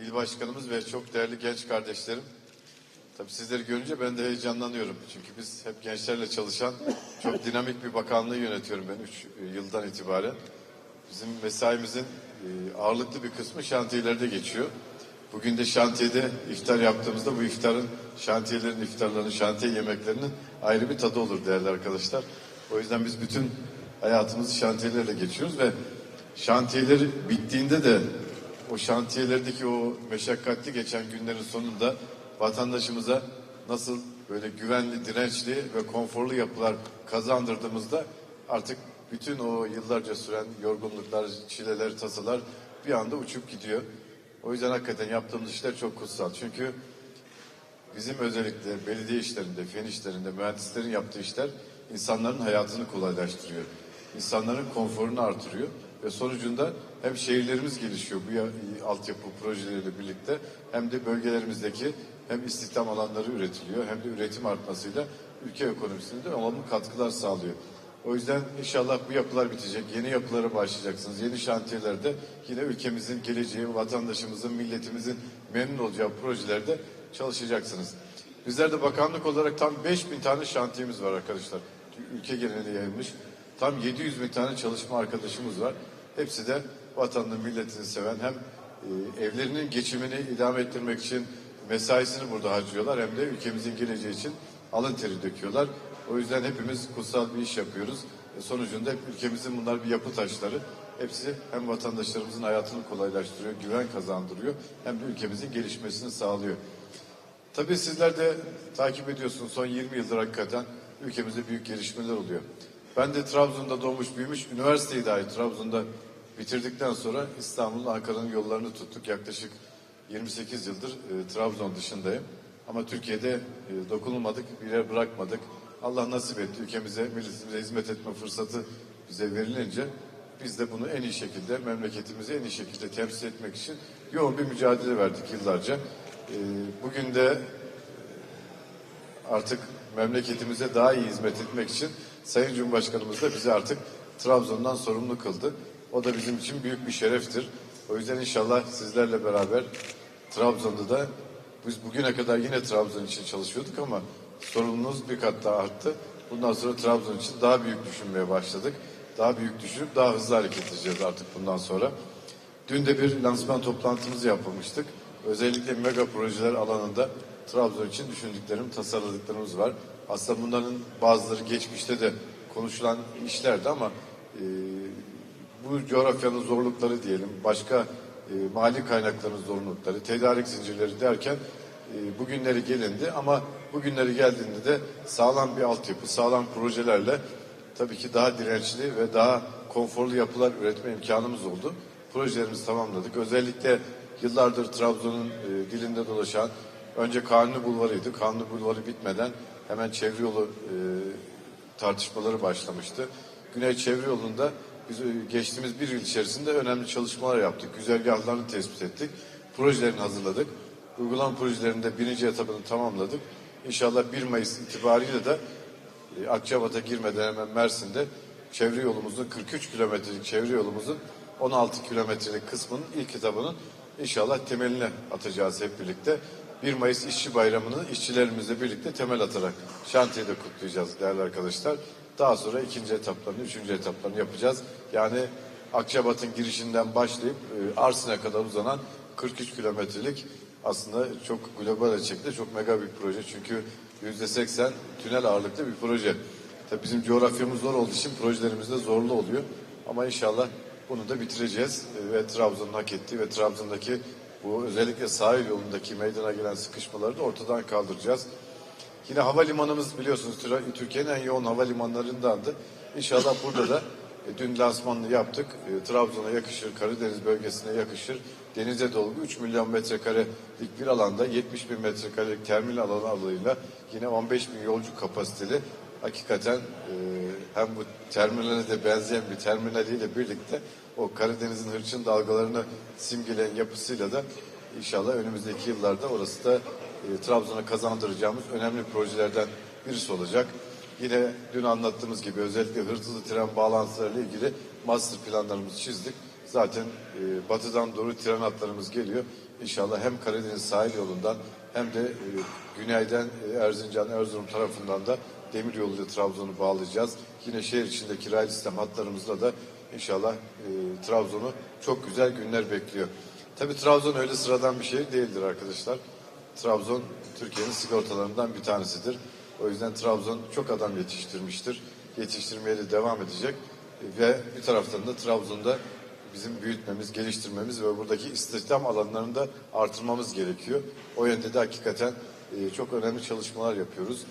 il başkanımız ve çok değerli genç kardeşlerim. Tabii sizleri görünce ben de heyecanlanıyorum. Çünkü biz hep gençlerle çalışan çok dinamik bir bakanlığı yönetiyorum ben 3 yıldan itibaren. Bizim mesaimizin e, ağırlıklı bir kısmı şantiyelerde geçiyor. Bugün de şantiyede iftar yaptığımızda bu iftarın, şantiyelerin iftarlarının, şantiye yemeklerinin ayrı bir tadı olur değerli arkadaşlar. O yüzden biz bütün hayatımızı şantiyelerle geçiyoruz ve şantiyeler bittiğinde de o şantiyelerdeki o meşakkatli geçen günlerin sonunda vatandaşımıza nasıl böyle güvenli, dirençli ve konforlu yapılar kazandırdığımızda artık bütün o yıllarca süren yorgunluklar, çileler, tasalar bir anda uçup gidiyor. O yüzden hakikaten yaptığımız işler çok kutsal. Çünkü bizim özellikle belediye işlerinde, fen işlerinde, mühendislerin yaptığı işler insanların hayatını kolaylaştırıyor. İnsanların konforunu artırıyor ve sonucunda hem şehirlerimiz gelişiyor bu ya- altyapı projeleriyle birlikte hem de bölgelerimizdeki hem istihdam alanları üretiliyor hem de üretim artmasıyla ülke ekonomisine de olumlu katkılar sağlıyor. O yüzden inşallah bu yapılar bitecek. Yeni yapılara başlayacaksınız. Yeni şantiyelerde yine ülkemizin geleceği, vatandaşımızın, milletimizin memnun olacağı projelerde çalışacaksınız. Bizler de bakanlık olarak tam 5000 tane şantiyemiz var arkadaşlar. Ülke geneline yayılmış. Tam 700 bin tane çalışma arkadaşımız var. Hepsi de vatanını, milletini seven hem e, evlerinin geçimini idame ettirmek için mesaisini burada harcıyorlar hem de ülkemizin geleceği için alın teri döküyorlar. O yüzden hepimiz kutsal bir iş yapıyoruz. E, sonucunda hep ülkemizin bunlar bir yapı taşları. Hepsi hem vatandaşlarımızın hayatını kolaylaştırıyor, güven kazandırıyor hem de ülkemizin gelişmesini sağlıyor. Tabii sizler de takip ediyorsunuz son 20 yıldır hakikaten ülkemizde büyük gelişmeler oluyor. Ben de Trabzon'da doğmuş büyümüş, üniversiteyi dahi Trabzon'da bitirdikten sonra İstanbul'un Ankara'nın yollarını tuttuk. Yaklaşık 28 yıldır e, Trabzon dışındayım. Ama Türkiye'de e, dokunulmadık, bir yer bırakmadık. Allah nasip etti ülkemize, milletimize hizmet etme fırsatı bize verilince biz de bunu en iyi şekilde, memleketimizi en iyi şekilde temsil etmek için yoğun bir mücadele verdik yıllarca. E, bugün de artık memleketimize daha iyi hizmet etmek için Sayın Cumhurbaşkanımız da bizi artık Trabzon'dan sorumlu kıldı. O da bizim için büyük bir şereftir. O yüzden inşallah sizlerle beraber Trabzon'da da biz bugüne kadar yine Trabzon için çalışıyorduk ama sorumluluğumuz bir kat daha arttı. Bundan sonra Trabzon için daha büyük düşünmeye başladık. Daha büyük düşünüp daha hızlı hareket edeceğiz artık bundan sonra. Dün de bir lansman toplantımızı yapmıştık. Özellikle mega projeler alanında Trabzon için düşündüklerim, tasarladıklarımız var. Aslında bunların bazıları geçmişte de konuşulan işlerdi ama e, bu coğrafyanın zorlukları diyelim, başka e, mali kaynakların zorlukları, tedarik zincirleri derken e, bugünleri gelindi ama bugünleri geldiğinde de sağlam bir altyapı, sağlam projelerle tabii ki daha dirençli ve daha konforlu yapılar üretme imkanımız oldu. Projelerimizi tamamladık. Özellikle yıllardır Trabzon'un e, dilinde dolaşan önce Kanuni Bulvarı'ydı. Kanuni Bulvarı bitmeden hemen çevre yolu e, tartışmaları başlamıştı. Güney Çevre Yolu'nda biz e, geçtiğimiz bir yıl içerisinde önemli çalışmalar yaptık. Güzergahlarını tespit ettik. Projelerini hazırladık. Uygulama projelerinde birinci etabını tamamladık. İnşallah 1 Mayıs itibariyle de e, Akçabat'a girmeden hemen Mersin'de çevre yolumuzun 43 kilometrelik çevre yolumuzun 16 kilometrelik kısmının ilk etabının inşallah temeline atacağız hep birlikte. 1 Mayıs İşçi Bayramı'nı işçilerimizle birlikte temel atarak şantiyede kutlayacağız değerli arkadaşlar. Daha sonra ikinci etaplarını, üçüncü etaplarını yapacağız. Yani Akçabat'ın girişinden başlayıp e, Arsin'e kadar uzanan 43 kilometrelik aslında çok global ölçekte çok mega bir proje. Çünkü yüzde seksen tünel ağırlıklı bir proje. Tabii bizim coğrafyamız zor olduğu için projelerimiz de zorlu oluyor. Ama inşallah bunu da bitireceğiz E, ve Trabzon'un hak ettiği ve Trabzon'daki bu özellikle sahil yolundaki meydana gelen sıkışmaları da ortadan kaldıracağız. Yine havalimanımız biliyorsunuz Tür- Türkiye'nin en yoğun havalimanlarındandı. İnşallah burada da e, dün lansmanını yaptık. E, Trabzon'a yakışır, Karadeniz bölgesine yakışır. Denize dolgu 3 milyon metrekarelik bir alanda 70 bin metrekarelik terminal alanı alanıyla yine 15 bin yolcu kapasiteli hakikaten e, hem bu terminale de benzeyen bir terminaliyle birlikte o Karadeniz'in hırçın dalgalarını simgeleyen yapısıyla da inşallah önümüzdeki yıllarda orası da e, Trabzon'a kazandıracağımız önemli projelerden birisi olacak. Yine dün anlattığımız gibi özellikle hızlı tren bağlantılarıyla ilgili master planlarımızı çizdik. zaten e, batıdan doğru tren hatlarımız geliyor. İnşallah hem Karadeniz sahil yolundan hem de e, güneyden e, Erzincan, Erzurum tarafından da demir yoluyla Trabzon'u bağlayacağız. Yine şehir içindeki raylı sistem hatlarımızla da inşallah e, Trabzon'u çok güzel günler bekliyor. Tabii Trabzon öyle sıradan bir şehir değildir arkadaşlar. Trabzon Türkiye'nin sigortalarından bir tanesidir. O yüzden Trabzon çok adam yetiştirmiştir. Yetiştirmeye de devam edecek. Ve bir taraftan da Trabzon'da bizim büyütmemiz, geliştirmemiz ve buradaki istihdam alanlarını da artırmamız gerekiyor. O yönde de hakikaten e, çok önemli çalışmalar yapıyoruz.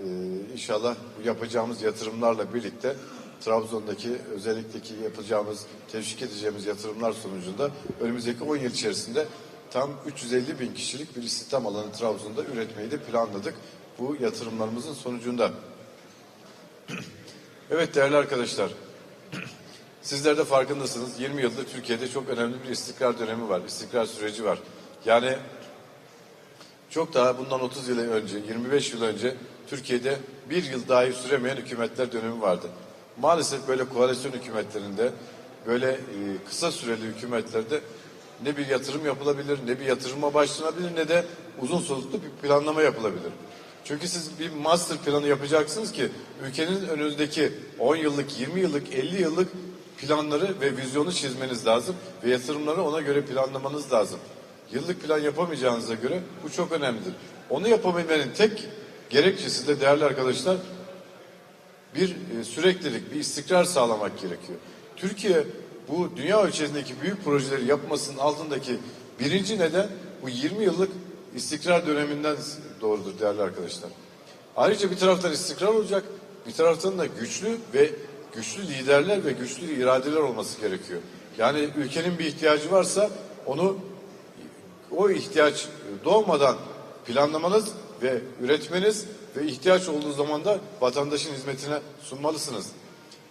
E, inşallah bu yapacağımız yatırımlarla birlikte Trabzon'daki özellikle ki yapacağımız, teşvik edeceğimiz yatırımlar sonucunda önümüzdeki 10 yıl içerisinde tam 350 bin kişilik bir istihdam alanı Trabzon'da üretmeyi de planladık. Bu yatırımlarımızın sonucunda. Evet değerli arkadaşlar, sizler de farkındasınız. 20 yıldır Türkiye'de çok önemli bir istikrar dönemi var, istikrar süreci var. Yani çok daha bundan 30 yıl önce, 25 yıl önce Türkiye'de bir yıl dahi süremeyen hükümetler dönemi vardı. Maalesef böyle koalisyon hükümetlerinde, böyle e, kısa süreli hükümetlerde ne bir yatırım yapılabilir, ne bir yatırıma başlanabilir, ne de uzun soluklu bir planlama yapılabilir. Çünkü siz bir master planı yapacaksınız ki ülkenin önünüzdeki 10 yıllık, 20 yıllık, 50 yıllık planları ve vizyonu çizmeniz lazım ve yatırımları ona göre planlamanız lazım. Yıllık plan yapamayacağınıza göre bu çok önemlidir. Onu yapabilmenin tek gerekçesi de değerli arkadaşlar bir e, süreklilik, bir istikrar sağlamak gerekiyor. Türkiye bu dünya ölçeğindeki büyük projeleri yapmasının altındaki birinci neden bu 20 yıllık istikrar döneminden doğrudur değerli arkadaşlar. Ayrıca bir taraftan istikrar olacak, bir taraftan da güçlü ve güçlü liderler ve güçlü iradeler olması gerekiyor. Yani ülkenin bir ihtiyacı varsa onu o ihtiyaç doğmadan planlamanız ve üretmeniz ve ihtiyaç olduğu zaman da vatandaşın hizmetine sunmalısınız.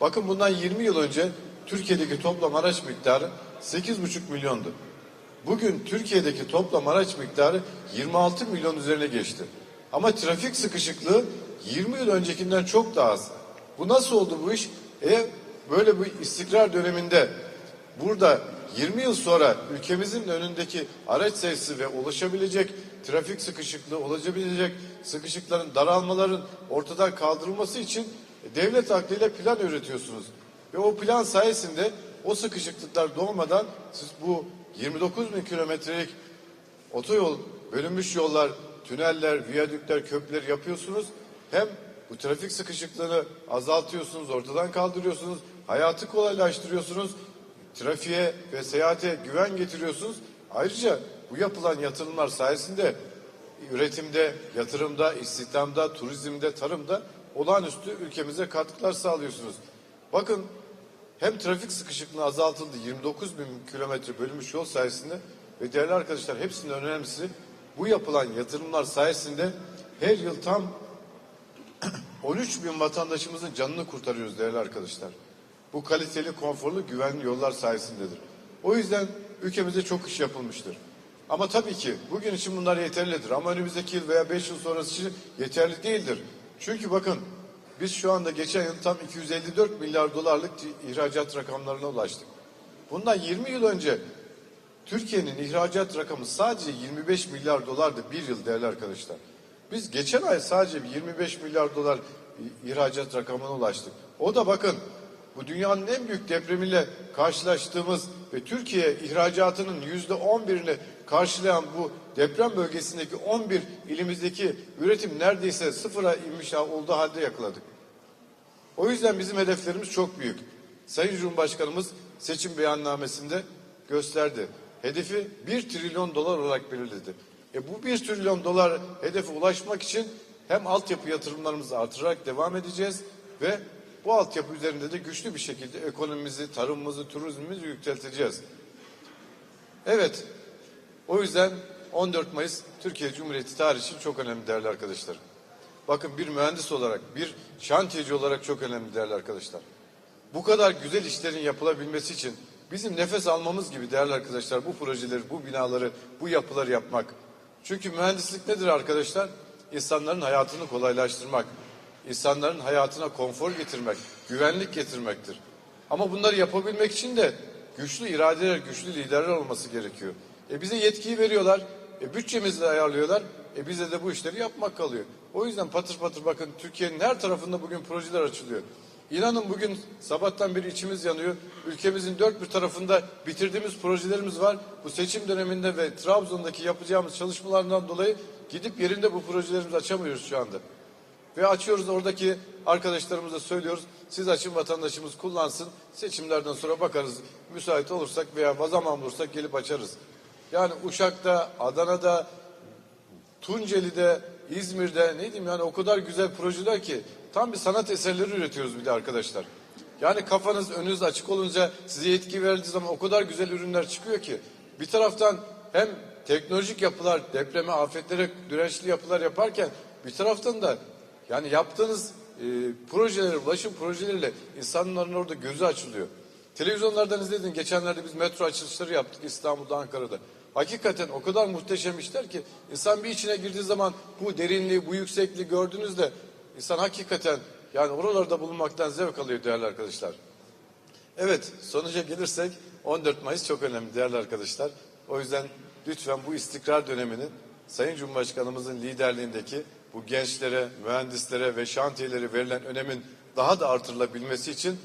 Bakın bundan 20 yıl önce Türkiye'deki toplam araç miktarı 8,5 milyondu. Bugün Türkiye'deki toplam araç miktarı 26 milyon üzerine geçti. Ama trafik sıkışıklığı 20 yıl öncekinden çok daha az. Bu nasıl oldu bu iş? E böyle bir istikrar döneminde burada 20 yıl sonra ülkemizin önündeki araç sayısı ve ulaşabilecek trafik sıkışıklığı, olabilecek sıkışıkların daralmaların ortadan kaldırılması için devlet aklıyla plan üretiyorsunuz. Ve o plan sayesinde o sıkışıklıklar doğmadan siz bu 29 bin kilometrelik otoyol, bölünmüş yollar, tüneller, viyadükler, köprüler yapıyorsunuz. Hem bu trafik sıkışıklığını azaltıyorsunuz, ortadan kaldırıyorsunuz, hayatı kolaylaştırıyorsunuz, trafiğe ve seyahate güven getiriyorsunuz. Ayrıca bu yapılan yatırımlar sayesinde üretimde, yatırımda, istihdamda, turizmde, tarımda olağanüstü ülkemize katkılar sağlıyorsunuz. Bakın hem trafik sıkışıklığı azaltıldı 29 bin kilometre bölünmüş yol sayesinde ve değerli arkadaşlar hepsinin önemlisi bu yapılan yatırımlar sayesinde her yıl tam 13 bin vatandaşımızın canını kurtarıyoruz değerli arkadaşlar. Bu kaliteli, konforlu, güvenli yollar sayesindedir. O yüzden ülkemizde çok iş yapılmıştır. Ama tabii ki bugün için bunlar yeterlidir. Ama önümüzdeki yıl veya 5 yıl sonrası için yeterli değildir. Çünkü bakın biz şu anda geçen yıl tam 254 milyar dolarlık ihracat rakamlarına ulaştık. Bundan 20 yıl önce Türkiye'nin ihracat rakamı sadece 25 milyar dolardı bir yıl değerli arkadaşlar. Biz geçen ay sadece 25 milyar dolar ihracat rakamına ulaştık. O da bakın bu dünyanın en büyük depremiyle karşılaştığımız ve Türkiye ihracatının yüzde on birini karşılayan bu deprem bölgesindeki 11 ilimizdeki üretim neredeyse sıfıra inmiş olduğu halde yakaladık. O yüzden bizim hedeflerimiz çok büyük. Sayın Cumhurbaşkanımız seçim beyannamesinde gösterdi. Hedefi 1 trilyon dolar olarak belirledi. E bu 1 trilyon dolar hedefe ulaşmak için hem altyapı yatırımlarımızı artırarak devam edeceğiz ve bu altyapı üzerinde de güçlü bir şekilde ekonomimizi, tarımımızı, turizmimizi yükselteceğiz. Evet, o yüzden 14 Mayıs Türkiye Cumhuriyeti tarihi için çok önemli değerli arkadaşlar. Bakın bir mühendis olarak, bir şantiyeci olarak çok önemli değerli arkadaşlar. Bu kadar güzel işlerin yapılabilmesi için bizim nefes almamız gibi değerli arkadaşlar bu projeleri, bu binaları, bu yapıları yapmak. Çünkü mühendislik nedir arkadaşlar? İnsanların hayatını kolaylaştırmak, insanların hayatına konfor getirmek, güvenlik getirmektir. Ama bunları yapabilmek için de güçlü iradeler, güçlü liderler olması gerekiyor. E bize yetkiyi veriyorlar. E bütçemizle ayarlıyorlar. E bize de bu işleri yapmak kalıyor. O yüzden patır patır bakın Türkiye'nin her tarafında bugün projeler açılıyor. İnanın bugün sabahtan beri içimiz yanıyor. Ülkemizin dört bir tarafında bitirdiğimiz projelerimiz var. Bu seçim döneminde ve Trabzon'daki yapacağımız çalışmalardan dolayı gidip yerinde bu projelerimizi açamıyoruz şu anda. Ve açıyoruz oradaki arkadaşlarımıza söylüyoruz. Siz açın vatandaşımız kullansın. Seçimlerden sonra bakarız. Müsait olursak veya zaman bulursak gelip açarız. Yani Uşak'ta, Adana'da, Tunceli'de, İzmir'de ne diyeyim yani o kadar güzel projeler ki tam bir sanat eserleri üretiyoruz bir de arkadaşlar. Yani kafanız önünüz açık olunca size yetki verildiği zaman o kadar güzel ürünler çıkıyor ki bir taraftan hem teknolojik yapılar, depreme, afetlere dirençli yapılar yaparken bir taraftan da yani yaptığınız e, projelere, ulaşım projeleriyle insanların orada gözü açılıyor. Televizyonlardan izledin. Geçenlerde biz metro açılışları yaptık İstanbul'da, Ankara'da. Hakikaten o kadar muhteşem işler ki insan bir içine girdiği zaman bu derinliği, bu yüksekliği gördüğünüzde insan hakikaten yani oralarda bulunmaktan zevk alıyor değerli arkadaşlar. Evet, sonuca gelirsek 14 Mayıs çok önemli değerli arkadaşlar. O yüzden lütfen bu istikrar döneminin Sayın Cumhurbaşkanımızın liderliğindeki bu gençlere, mühendislere ve şantiyelere verilen önemin daha da artırılabilmesi için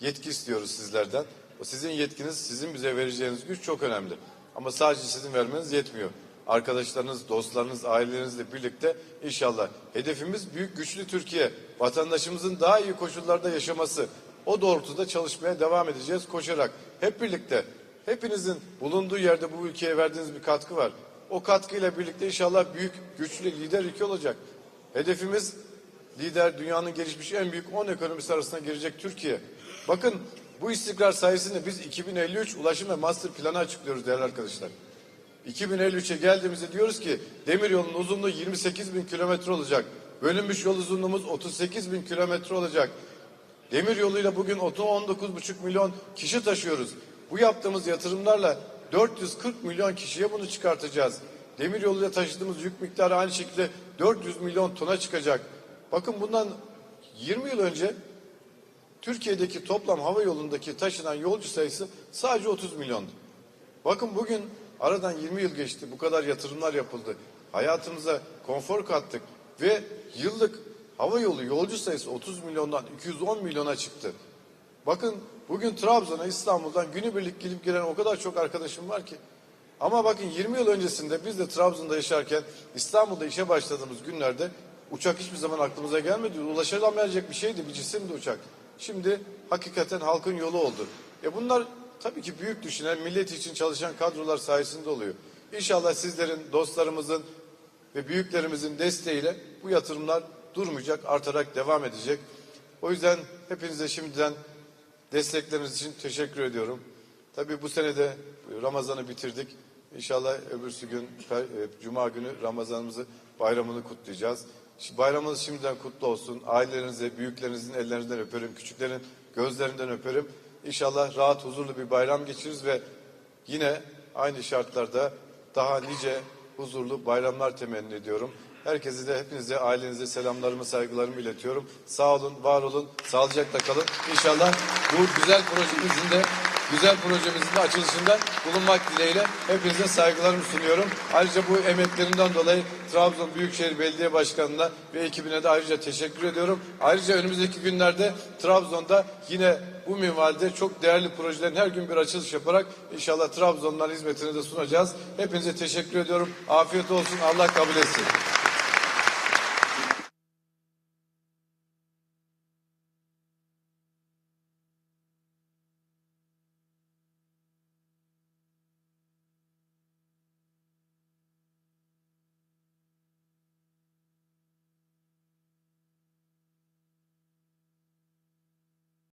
yetki istiyoruz sizlerden. O sizin yetkiniz, sizin bize vereceğiniz güç çok önemli. Ama sadece sizin vermeniz yetmiyor. Arkadaşlarınız, dostlarınız, ailelerinizle birlikte inşallah hedefimiz büyük güçlü Türkiye. Vatandaşımızın daha iyi koşullarda yaşaması. O doğrultuda çalışmaya devam edeceğiz koşarak. Hep birlikte. Hepinizin bulunduğu yerde bu ülkeye verdiğiniz bir katkı var. O katkıyla birlikte inşallah büyük, güçlü, lider ülke olacak. Hedefimiz lider dünyanın gelişmiş en büyük 10 ekonomisi arasına girecek Türkiye. Bakın bu istikrar sayesinde biz 2053 ulaşım ve master planı açıklıyoruz değerli arkadaşlar. 2053'e geldiğimizde diyoruz ki demir yolunun uzunluğu 28 bin kilometre olacak. Bölünmüş yol uzunluğumuz 38 bin kilometre olacak. Demir yoluyla bugün 19,5 milyon kişi taşıyoruz. Bu yaptığımız yatırımlarla 440 milyon kişiye bunu çıkartacağız. Demir yoluyla taşıdığımız yük miktarı aynı şekilde 400 milyon tona çıkacak. Bakın bundan 20 yıl önce Türkiye'deki toplam hava yolundaki taşınan yolcu sayısı sadece 30 milyondu. Bakın bugün aradan 20 yıl geçti. Bu kadar yatırımlar yapıldı. Hayatımıza konfor kattık ve yıllık hava yolu yolcu sayısı 30 milyondan 210 milyona çıktı. Bakın bugün Trabzon'a İstanbul'dan günübirlik gelip gelen o kadar çok arkadaşım var ki. Ama bakın 20 yıl öncesinde biz de Trabzon'da yaşarken İstanbul'da işe başladığımız günlerde uçak hiçbir zaman aklımıza gelmedi. Ulaşılamayacak bir şeydi, bir cisimdi uçak. Şimdi hakikaten halkın yolu oldu. E bunlar tabii ki büyük düşünen, millet için çalışan kadrolar sayesinde oluyor. İnşallah sizlerin, dostlarımızın ve büyüklerimizin desteğiyle bu yatırımlar durmayacak, artarak devam edecek. O yüzden hepinize şimdiden destekleriniz için teşekkür ediyorum. Tabii bu sene de Ramazan'ı bitirdik. İnşallah öbürsü gün, e, Cuma günü Ramazanımızı, bayramını kutlayacağız. Bayramınız şimdiden kutlu olsun. Ailelerinize, büyüklerinizin ellerinden öperim, küçüklerin gözlerinden öperim. İnşallah rahat, huzurlu bir bayram geçiririz ve yine aynı şartlarda daha nice huzurlu bayramlar temenni ediyorum. Herkese de hepinize, ailenize selamlarımı, saygılarımı iletiyorum. Sağ olun, var olun, sağlıcakla kalın. İnşallah bu güzel projemizin de güzel projemizin de açılışında bulunmak dileğiyle hepinize saygılarımı sunuyorum. Ayrıca bu emeklerinden dolayı Trabzon Büyükşehir Belediye Başkanı'na ve ekibine de ayrıca teşekkür ediyorum. Ayrıca önümüzdeki günlerde Trabzon'da yine bu minvalde çok değerli projelerin her gün bir açılış yaparak inşallah Trabzon'dan hizmetini de sunacağız. Hepinize teşekkür ediyorum. Afiyet olsun. Allah kabul etsin.